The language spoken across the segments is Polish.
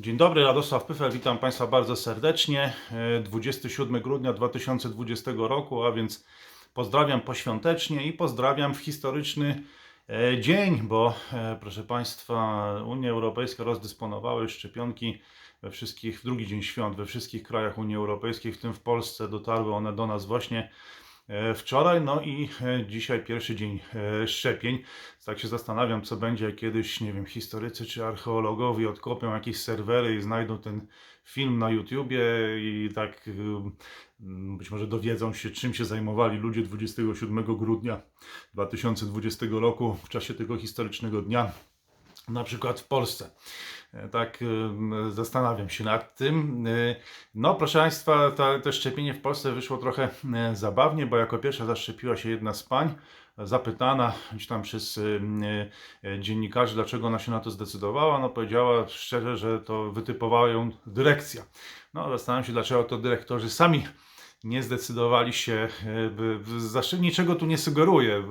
Dzień dobry, Radosław Pyfel, witam Państwa bardzo serdecznie. E, 27 grudnia 2020 roku, a więc pozdrawiam poświątecznie i pozdrawiam w historyczny e, dzień, bo e, proszę Państwa, Unia Europejska rozdysponowała już szczepionki we wszystkich, w drugi dzień świąt we wszystkich krajach Unii Europejskiej, w tym w Polsce dotarły one do nas właśnie e, wczoraj, no i e, dzisiaj pierwszy dzień e, szczepień. Tak się zastanawiam, co będzie, kiedyś, nie wiem, historycy czy archeologowie odkopią jakieś serwery i znajdą ten film na YouTubie i tak być może dowiedzą się, czym się zajmowali ludzie 27 grudnia 2020 roku w czasie tego historycznego dnia, na przykład w Polsce. E, Tak y, zastanawiam się nad tym. Y, No, proszę Państwa, ta, to szczepienie w Polsce wyszło trochę e, zabawnie, bo jako pierwsza zaszczepiła się jedna z pań, zapytana gdzieś tam przez dziennikarzy, dlaczego ona się na to zdecydowała, no powiedziała szczerze, że to wytypowała ją dyrekcja. No, zastanawiam się, dlaczego to dyrektorzy sami nie zdecydowali się, y, by- by- zawsze niczego tu nie sugeruję.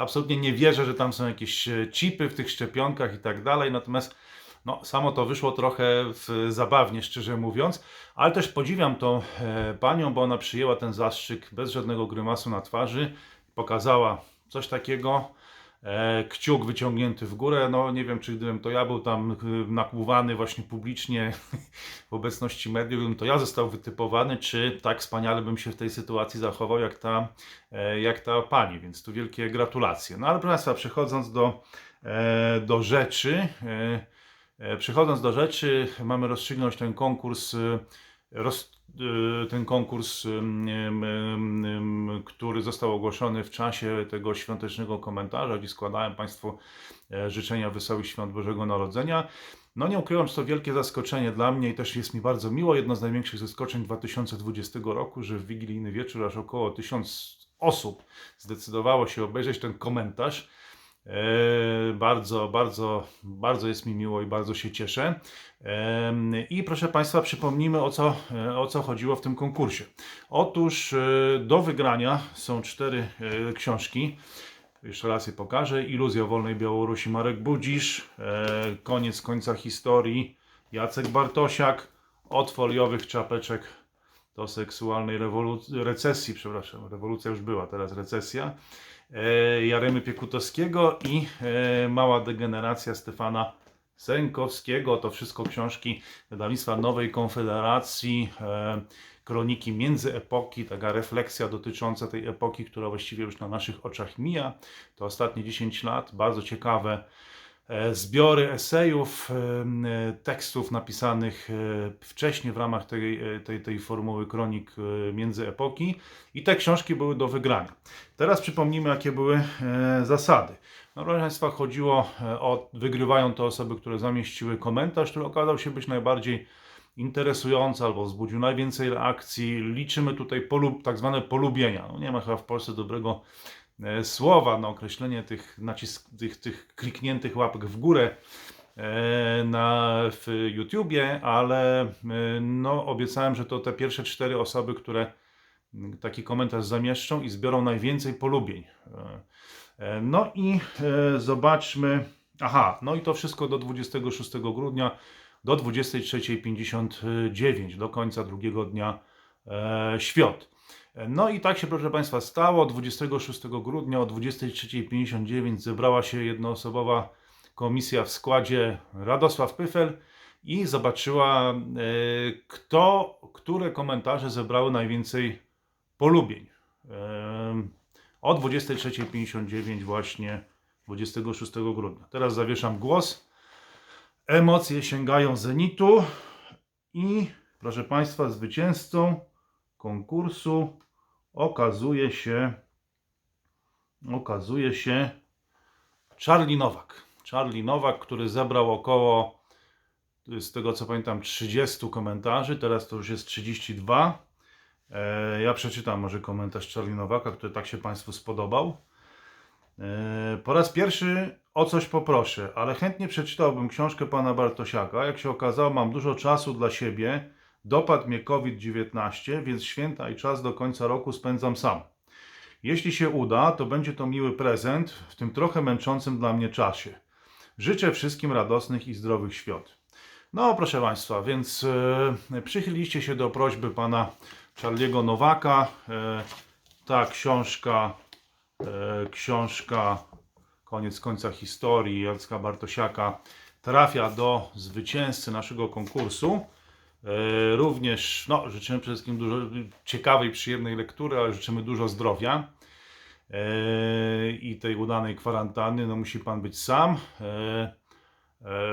Absolutnie nie wierzę, że tam są jakieś e, chipy w tych szczepionkach i tak dalej, natomiast no, samo to wyszło trochę zabawnie, szczerze mówiąc, ale też podziwiam tą e, panią, bo ona przyjęła ten zastrzyk bez żadnego grymasu na twarzy, pokazała coś takiego, e, kciuk wyciągnięty w górę, no nie wiem, czy gdybym to ja był tam e, nakłuwany właśnie publicznie w obecności mediów, gdybym to ja został wytypowany, czy tak wspaniale bym się w tej sytuacji zachował, jak ta, e, jak ta pani, więc tu wielkie gratulacje. No ale proszę Państwa, przechodząc do, e, do rzeczy, e, E, Przechodząc do rzeczy, mamy rozstrzygnąć ten konkurs, e, roz, e, ten konkurs, em, em, który został ogłoszony w czasie tego świątecznego komentarza, gdzie składałem Państwu e, życzenia Wesołych Świąt Bożego Narodzenia. No nie ukrywam, że to wielkie zaskoczenie dla mnie i też jest mi bardzo miło. Jedno z największych zaskoczeń 2020 roku, że w wigilijny wieczór aż około 1000 osób zdecydowało się obejrzeć ten komentarz. E, Bardzo, bardzo, bardzo jest mi miło i bardzo się cieszę. I proszę Państwa, przypomnijmy o co, e, o co chodziło w tym konkursie. Otóż e, do wygrania są cztery książki. Jeszcze raz je pokażę. Iluzja wolnej Białorusi Marek Budzisz, Koniec końca historii Jacek Bartosiak, Od foliowych czapeczek do seksualnej recesji, przepraszam, rewolucja już była, teraz recesja. E, Jaremy Piekutowskiego i e, Mała degeneracja Stefana Sękowskiego. To wszystko książki wydawnictwa Nowej Konfederacji, e, kroniki międzyepoki, taka refleksja dotycząca tej epoki, która właściwie już na naszych oczach mija. To ostatnie 10 lat, bardzo ciekawe zbiory esejów, em, e, tekstów napisanych e, wcześniej w ramach tej, e, tej, tej formuły kronik e, międzyepoki i te książki były do wygrania. Teraz przypomnijmy, jakie były e, zasady. No, proszę Państwa, chodziło e, o, wygrywają te osoby, które zamieściły komentarz, który okazał się być najbardziej interesujący albo wzbudził najwięcej reakcji. Liczymy tutaj tak zwane polubienia. No, nie ma chyba w Polsce dobrego e, słowa na określenie tych, nacisk, tych, tych klikniętych łapek w górę e, na, w YouTubie, ale e, no, obiecałem, że to te pierwsze cztery osoby, które taki komentarz zamieszczą i zbiorą najwięcej polubień. E, e, No i e, zobaczmy. Aha, no i to wszystko do 26 grudnia do 23.59, do końca drugiego dnia e, świąt. E, No i tak się, proszę Państwa, stało. 26 grudnia o 23.59 zebrała się jednoosobowa komisja w składzie Radosław Pyfel i zobaczyła, e, kto, które komentarze zebrały najwięcej polubień. Em, O 23.59 właśnie 26 grudnia. Teraz zawieszam głos. Emocje sięgają zenitu i proszę Państwa, zwycięzcą konkursu okazuje się okazuje się Charlie Nowak. Charlie Nowak, który zebrał około z tego co pamiętam 30 komentarzy, teraz to już jest 32. E, Ja przeczytam może komentarz Charlie Nowaka, który tak się Państwu spodobał. E, Po raz pierwszy o coś poproszę, ale chętnie przeczytałbym książkę pana Bartosiaka. Jak się okazało, mam dużo czasu dla siebie. Dopadł mnie COVID-19, więc święta i czas do końca roku spędzam sam. Jeśli się uda, to będzie to miły prezent w tym trochę męczącym dla mnie czasie. Życzę wszystkim radosnych i zdrowych świąt. No, proszę Państwa, więc e, przychyliliście się do prośby pana Charliego Nowaka. E, ta książka, e, książka Koniec końca historii Jacka Bartosiaka trafia do zwycięzcy naszego konkursu. E, również no, życzymy przede wszystkim dużo ciekawej, przyjemnej lektury, ale życzymy dużo zdrowia e, i tej udanej kwarantanny. No, musi Pan być sam. E,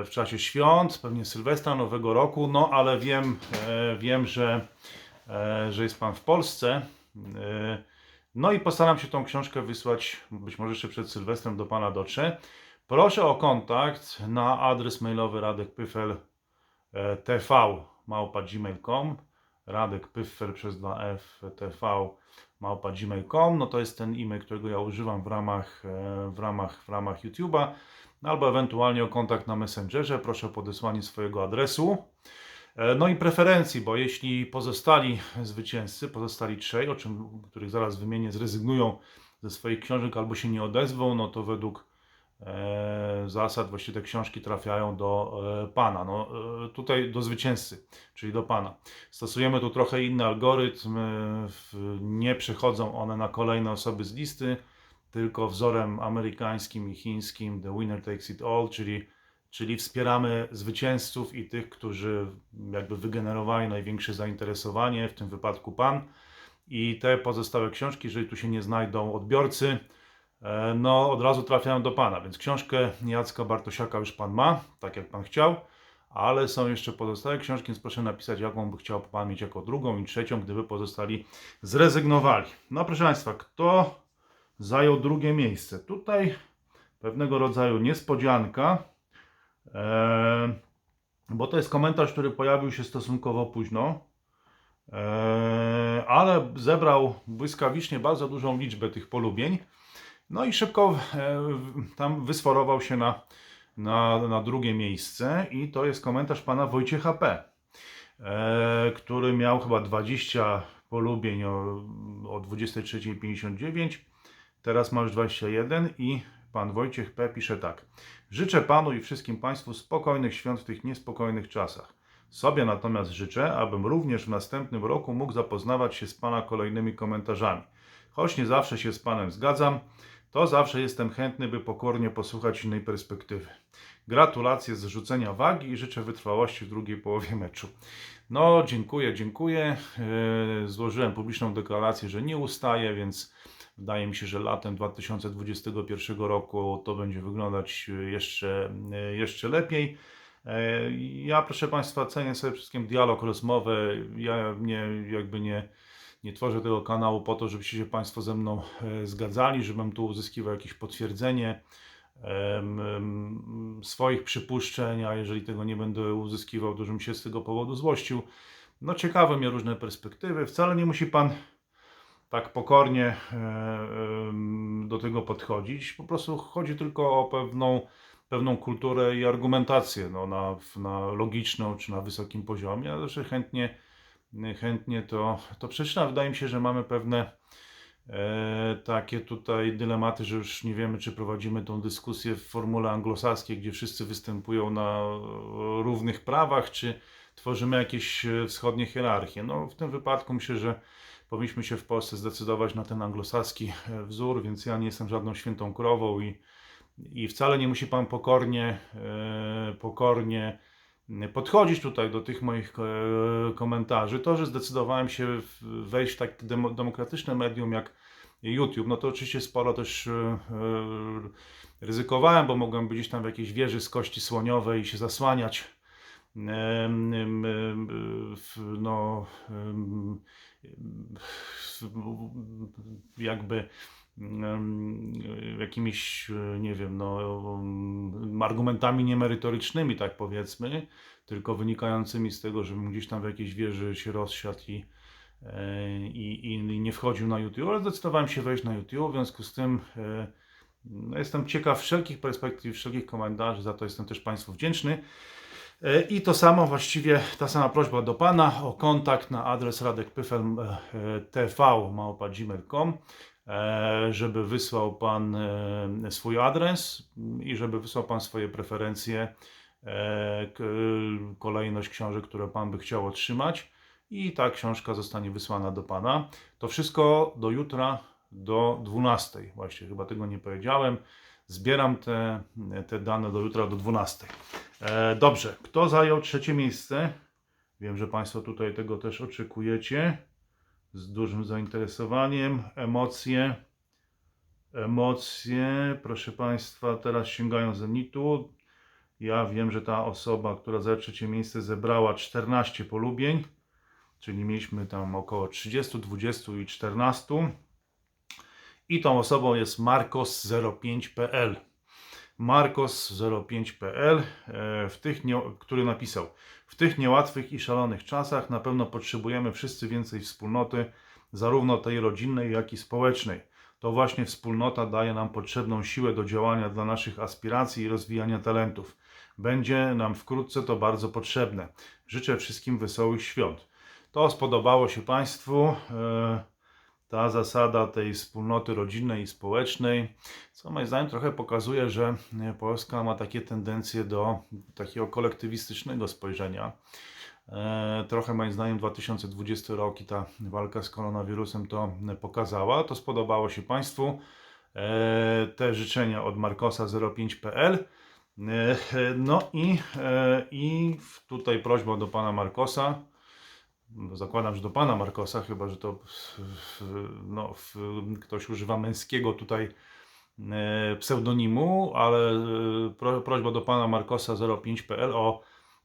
w czasie świąt, pewnie Sylwestra, Nowego Roku, no ale wiem, wiem że, że jest Pan w Polsce. No i postaram się tą książkę wysłać, być może jeszcze przed Sylwestrem do Pana dotrze. Proszę o kontakt na adres mailowy radekpyfel e, tv małpa Radek Pyffel przez 2F TV no to jest ten e-mail, którego ja używam w ramach, e, w ramach, w ramach YouTube'a albo ewentualnie o kontakt na Messengerze. Proszę o podesłanie swojego adresu. E, No i preferencji, bo jeśli pozostali zwycięzcy, pozostali trzej, o czym, których zaraz wymienię, zrezygnują ze swoich książek albo się nie odezwą, no to według zasad właściwie te książki trafiają do e, Pana, no e, tutaj do zwycięzcy, czyli do Pana. Stosujemy tu trochę inny algorytm, e, nie przechodzą one na kolejne osoby z listy, tylko wzorem amerykańskim i chińskim The Winner Takes It All, czyli, czyli wspieramy zwycięzców i tych, którzy jakby wygenerowali największe zainteresowanie, w tym wypadku Pan. I te pozostałe książki, jeżeli tu się nie znajdą odbiorcy, e, no od razu trafiają do Pana. Więc książkę Jacka Bartosiaka już Pan ma, tak jak Pan chciał, ale są jeszcze pozostałe książki, więc proszę napisać, jaką by chciał Pan mieć jako drugą i trzecią, gdyby pozostali zrezygnowali. No proszę Państwa, kto zajął drugie miejsce? Tutaj pewnego rodzaju niespodzianka, e, bo to jest komentarz, który pojawił się stosunkowo późno. Eee, ale zebrał błyskawicznie bardzo dużą liczbę tych polubień. No i szybko e, tam wysforował się na, na, na drugie miejsce i to jest komentarz pana Wojciecha P., e, który miał chyba 20 polubień o, o 23.59, teraz ma już 21 i pan Wojciech P. pisze tak. Życzę panu i wszystkim państwu spokojnych świąt w tych niespokojnych czasach. Sobie natomiast życzę, abym również w następnym roku mógł zapoznawać się z Pana kolejnymi komentarzami. Choć nie zawsze się z Panem zgadzam, to zawsze jestem chętny, by pokornie posłuchać innej perspektywy. Gratulacje z rzucenia wagi i życzę wytrwałości w drugiej połowie meczu. No, dziękuję, dziękuję. Yy, Złożyłem publiczną deklarację, że nie ustaję, więc wydaje mi się, że latem 2021 roku to będzie wyglądać jeszcze, jeszcze lepiej. E, Ja, proszę Państwa, cenię sobie wszystkim dialog, rozmowę. Ja nie, jakby nie, nie tworzę tego kanału po to, żebyście się Państwo ze mną e, zgadzali, żebym tu uzyskiwał jakieś potwierdzenie swoich przypuszczeń, a jeżeli tego nie będę uzyskiwał, to żebym się z tego powodu złościł. No ciekawe mnie różne perspektywy. Wcale nie musi Pan tak pokornie e, do tego podchodzić. Po prostu chodzi tylko o pewną pewną kulturę i argumentację no, na, na logiczną czy na wysokim poziomie, ale że chętnie, chętnie to, to przeczytam. Wydaje mi się, że mamy pewne e, takie tutaj dylematy, że już nie wiemy, czy prowadzimy tą dyskusję w formule anglosaskiej, gdzie wszyscy występują na równych prawach, czy tworzymy jakieś e, wschodnie hierarchie. No, w tym wypadku myślę, że powinniśmy się w Polsce zdecydować na ten anglosaski e, wzór, więc ja nie jestem żadną świętą krową i i wcale nie musi Pan pokornie, e, pokornie podchodzić tutaj do tych moich e, komentarzy. To, że zdecydowałem się wejść w tak demo- demokratyczne medium jak YouTube, no to oczywiście sporo też e, e, ryzykowałem, bo mogłem być tam w jakiejś wieży z kości słoniowej i się zasłaniać. no, jakby jakimiś, nie wiem, no, argumentami niemerytorycznymi, tak powiedzmy, tylko wynikającymi z tego, żebym gdzieś tam w jakiejś wieży się rozsiadł i, e, i, i nie wchodził na YouTube, ale zdecydowałem się wejść na YouTube, w związku z tym e, no, jestem ciekaw wszelkich perspektyw, wszelkich komentarzy, za to jestem też Państwu wdzięczny. E, I to samo właściwie, ta sama prośba do Pana o kontakt na adres radekpyfel.tv.gmail.com e, żeby wysłał Pan e, swój adres i żeby wysłał Pan swoje preferencje e, kolejność książek, które Pan by chciał otrzymać i ta książka zostanie wysłana do Pana. To wszystko do jutra do 12. Właśnie, chyba tego nie powiedziałem. Zbieram te, te dane do jutra do 12. E, dobrze, kto zajął trzecie miejsce? Wiem, że Państwo tutaj tego też oczekujecie z dużym zainteresowaniem. Emocje. Emocje, proszę Państwa, teraz sięgają zenitu. Ja wiem, że ta osoba, która zajęła trzecie miejsce, zebrała 14 polubień, czyli mieliśmy tam około 30, 20 i 14. I tą osobą jest Marcos05.pl. Marcos05.pl, e, który napisał: W tych niełatwych i szalonych czasach na pewno potrzebujemy wszyscy więcej wspólnoty, zarówno tej rodzinnej, jak i społecznej. To właśnie wspólnota daje nam potrzebną siłę do działania dla naszych aspiracji i rozwijania talentów. Będzie nam wkrótce to bardzo potrzebne. Życzę wszystkim wesołych świąt. To spodobało się Państwu. Ta zasada tej wspólnoty rodzinnej i społecznej, co moim zdaniem trochę pokazuje, że e, Polska ma takie tendencje do takiego kolektywistycznego spojrzenia. E, Trochę moim zdaniem 2020 rok i ta walka z koronawirusem to e, pokazała. To spodobało się Państwu. Te życzenia od Markosa05.pl. E, No i, i tutaj prośba do pana Markosa. Zakładam, że do pana Markosa, chyba że to no, ktoś używa męskiego tutaj e, pseudonimu, ale e, pro, prośba do pana Markosa05.pl o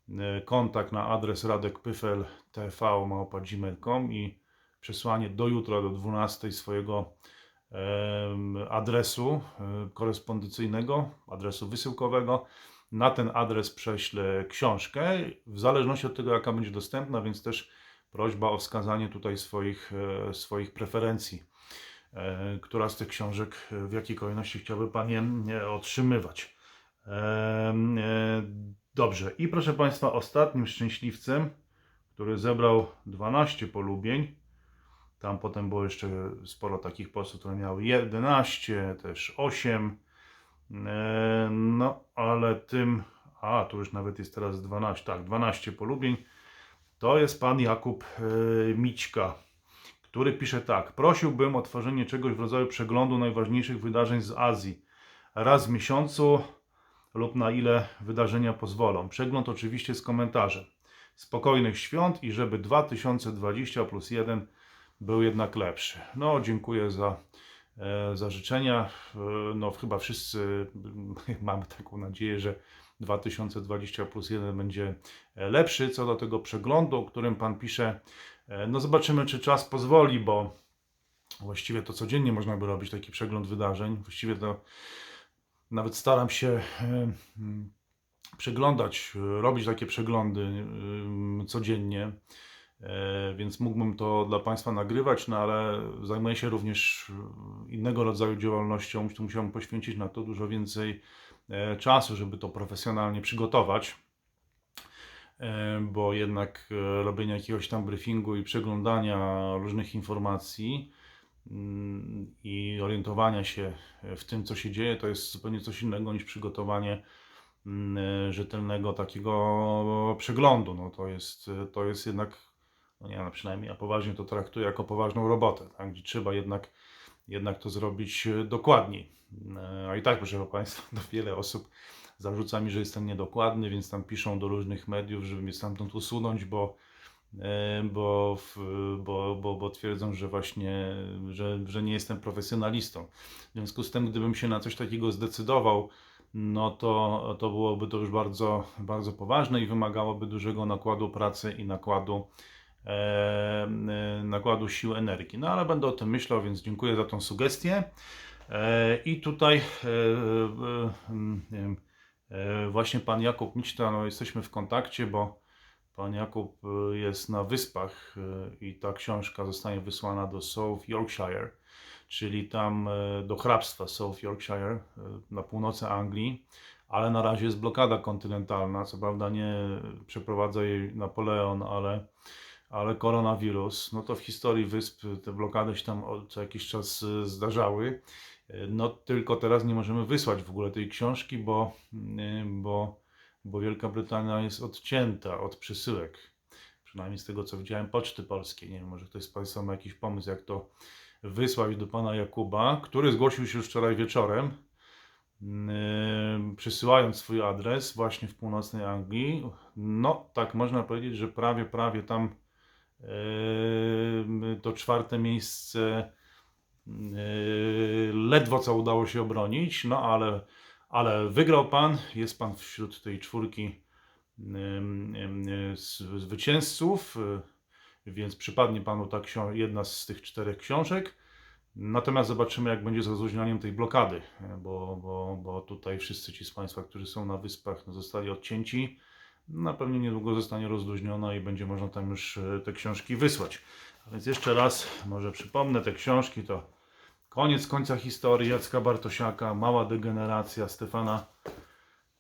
e, kontakt na adres radekpyfel.tv.gmail.com i przesłanie do jutra do 12 swojego adresu korespondencyjnego, adresu wysyłkowego. Na ten adres prześlę książkę, w zależności od tego, jaka będzie dostępna, więc też prośba o wskazanie tutaj swoich, e, swoich preferencji. E, Która z tych książek, e, w jakiej kolejności chciałby Panie e, otrzymywać. Dobrze, i proszę Państwa, ostatnim szczęśliwcem, który zebrał 12 polubień, tam potem było jeszcze sporo takich postów, które miały 11, też 8. E, No, ale tym, a tu już nawet jest teraz 12, tak, 12 polubień. To jest pan Jakub e, Mićka, który pisze tak. Prosiłbym o tworzenie czegoś w rodzaju przeglądu najważniejszych wydarzeń z Azji. Raz w miesiącu lub na ile wydarzenia pozwolą. Przegląd oczywiście z komentarzem. Spokojnych świąt i żeby 2020 plus 1 był jednak lepszy. No, dziękuję za, e, za życzenia. E, No, chyba wszyscy mamy taką nadzieję, że 2020 plus 1 będzie e, lepszy. Co do tego przeglądu, o którym Pan pisze, e, no zobaczymy, czy czas pozwoli, bo właściwie to codziennie można by robić taki przegląd wydarzeń. Właściwie to nawet staram się e, mm, przeglądać, robić takie przeglądy e, codziennie. Więc mógłbym to dla Państwa nagrywać, no ale zajmuję się również innego rodzaju działalnością, tu musiałem poświęcić na to dużo więcej czasu, żeby to profesjonalnie przygotować, E, bo jednak e, robienie jakiegoś tam briefingu i przeglądania różnych informacji mm, i orientowania się w tym, co się dzieje, to jest zupełnie coś innego niż przygotowanie mm, e, rzetelnego takiego przeglądu. No to jest, to jest jednak no nie, no przynajmniej ja poważnie to traktuję jako poważną robotę, tak? gdzie trzeba jednak, jednak to zrobić e, dokładniej. E, A i tak, proszę Państwa, to wiele osób zarzuca mi, że jestem niedokładny, więc tam piszą do różnych mediów, żeby mnie stamtąd usunąć, bo, e, bo, bo, bo, bo twierdzą, że właśnie, że, że nie jestem profesjonalistą. W związku z tym, gdybym się na coś takiego zdecydował, no to, to byłoby to już bardzo, bardzo poważne i wymagałoby dużego nakładu pracy i nakładu nakładu sił energii. No ale będę o tym myślał, więc dziękuję za tą sugestię. E, I tutaj e, e, właśnie pan Jakub Miczta, no jesteśmy w kontakcie, bo pan Jakub jest na wyspach i ta książka zostanie wysłana do South Yorkshire, czyli tam do hrabstwa South Yorkshire na północy Anglii ale na razie jest blokada kontynentalna. Co prawda nie przeprowadza jej Napoleon, ale, ale koronawirus. No to w historii wysp te blokady się tam co jakiś czas y, zdarzały. Y, No tylko teraz nie możemy wysłać w ogóle tej książki, bo, y, bo bo Wielka Brytania jest odcięta od przesyłek. Przynajmniej z tego co widziałem, Poczty Polskiej. Nie wiem, może ktoś z Państwa ma jakiś pomysł, jak to wysłać do pana Jakuba, który zgłosił się już wczoraj wieczorem, yy, przysyłając swój adres właśnie w północnej Anglii. No, tak można powiedzieć, że prawie, prawie tam to czwarte miejsce yy, ledwo co udało się obronić, no ale, ale wygrał pan, jest pan wśród tej czwórki zwycięzców, y, więc przypadnie panu ta jedna z tych czterech książek. Natomiast zobaczymy, jak będzie z rozluźnianiem tej blokady, bo, bo, bo tutaj wszyscy ci z Państwa, którzy są na wyspach, no, zostali odcięci. Na pewno niedługo zostanie rozluźniona i będzie można tam już y, te książki wysłać. A więc jeszcze raz, może przypomnę, te książki to Koniec końca historii Jacka Bartosiaka, Mała degeneracja Stefana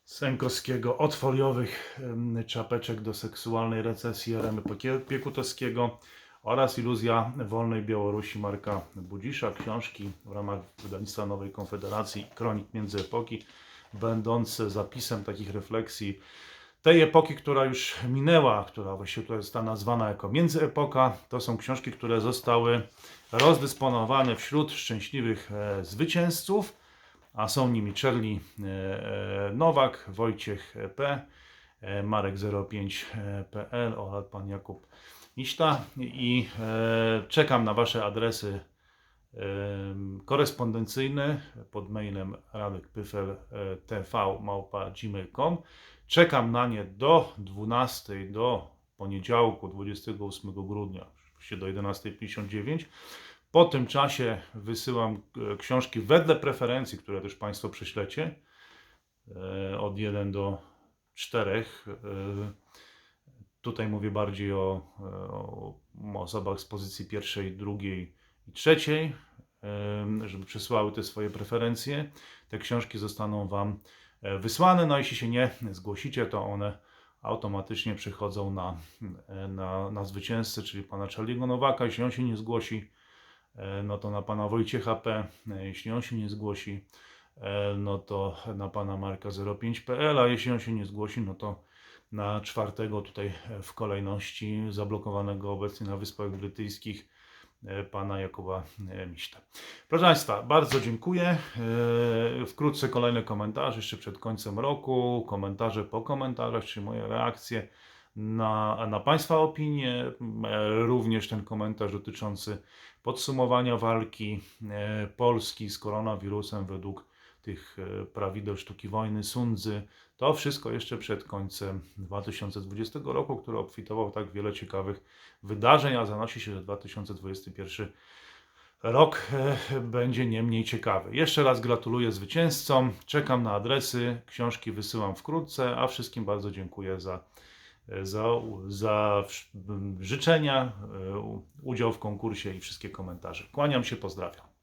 Sękowskiego, od foliowych czapeczek do seksualnej recesji Piekie- Piekutowskiego oraz Iluzja Wolnej Białorusi Marka Budzisza. Książki w ramach wydawnictwa Nowej Konfederacji Kronik Międzyepoki, będące zapisem takich refleksji tej epoki, która już minęła, która właściwie tutaj została nazwana jako międzyepoka. To są książki, które zostały rozdysponowane wśród szczęśliwych e, zwycięzców a są nimi Czerli e, e, Nowak, Wojciech P, Marek 05.pl oraz pan Jakub Miśta i czekam na Wasze adresy e, korespondencyjne pod mailem radekpyfel.tv.gmail.com Czekam na nie do 12 do poniedziałku 28 grudnia, oczywiście do 11.59 po tym czasie wysyłam e, książki wedle preferencji, które też Państwo prześlecie. e, Od 1 do 4. Tutaj mówię bardziej o, e, o osobach z pozycji pierwszej, drugiej i trzeciej, żeby przesłały te swoje preferencje. Te książki zostaną Wam e, wysłane. No, jeśli się nie zgłosicie, to one automatycznie przychodzą na, e, na, na zwycięzcę, czyli pana Charlie'ego Nowaka. Jeśli on się nie zgłosi, e, no to na pana Wojciecha P. Jeśli on się nie zgłosi, no to na pana Marka 05.pl, a jeśli on się nie zgłosi, no to na czwartego tutaj w kolejności zablokowanego obecnie na Wyspach Brytyjskich pana Jakuba e, Miśta. Proszę Państwa, bardzo dziękuję. E, Wkrótce kolejne komentarze jeszcze przed końcem roku, komentarze po komentarzach, czyli moje reakcje na, na Państwa opinie, e, również ten komentarz dotyczący podsumowania walki Polski z koronawirusem według tych e, prawideł sztuki wojny, Sundzy. To wszystko jeszcze przed końcem 2020 roku, który obfitował tak wiele ciekawych wydarzeń, a zanosi się, że 2021 rok e, będzie nie mniej ciekawy. Jeszcze raz gratuluję zwycięzcom, czekam na adresy, książki wysyłam wkrótce, a wszystkim bardzo dziękuję za, za, za wsz- życzenia, e, udział w konkursie i wszystkie komentarze. Kłaniam się, pozdrawiam.